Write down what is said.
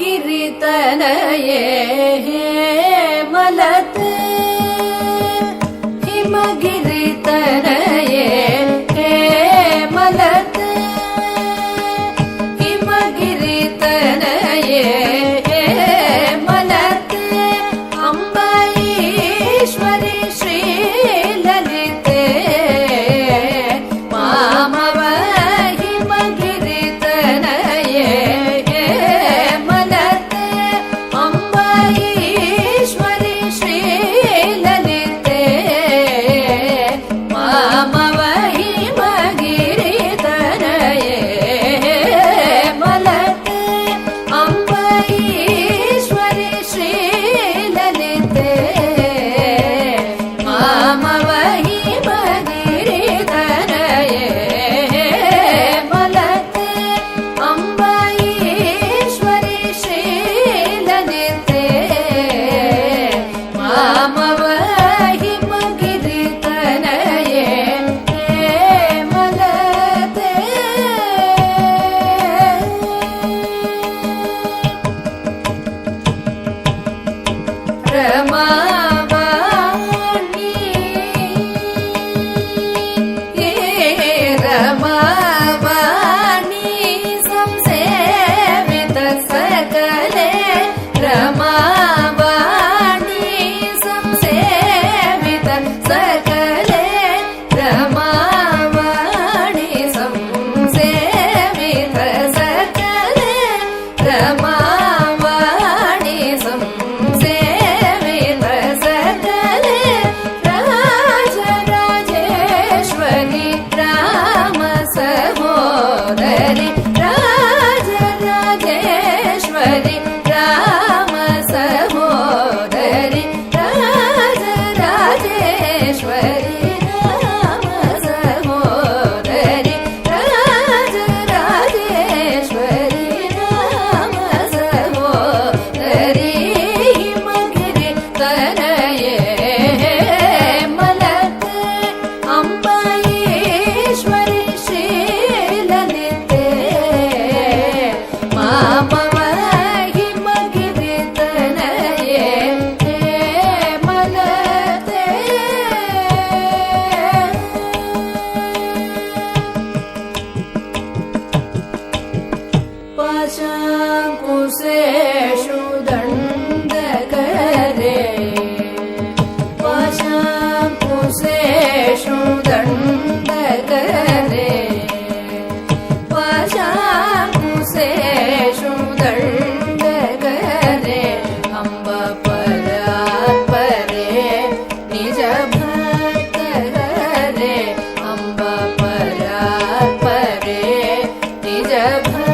கிரித்தனையே மலத்து ஹிமகிரி रमावाणी रमावाणी संसेवित सकले சங்கரே पुरुषेषु दण्डकरे पाशां पुरुषेषु दण्डकरे पाशां पुरुषेषु दण्डकरे अम्ब परात्परे निजभक्तरे अम्ब परात्परे निजभ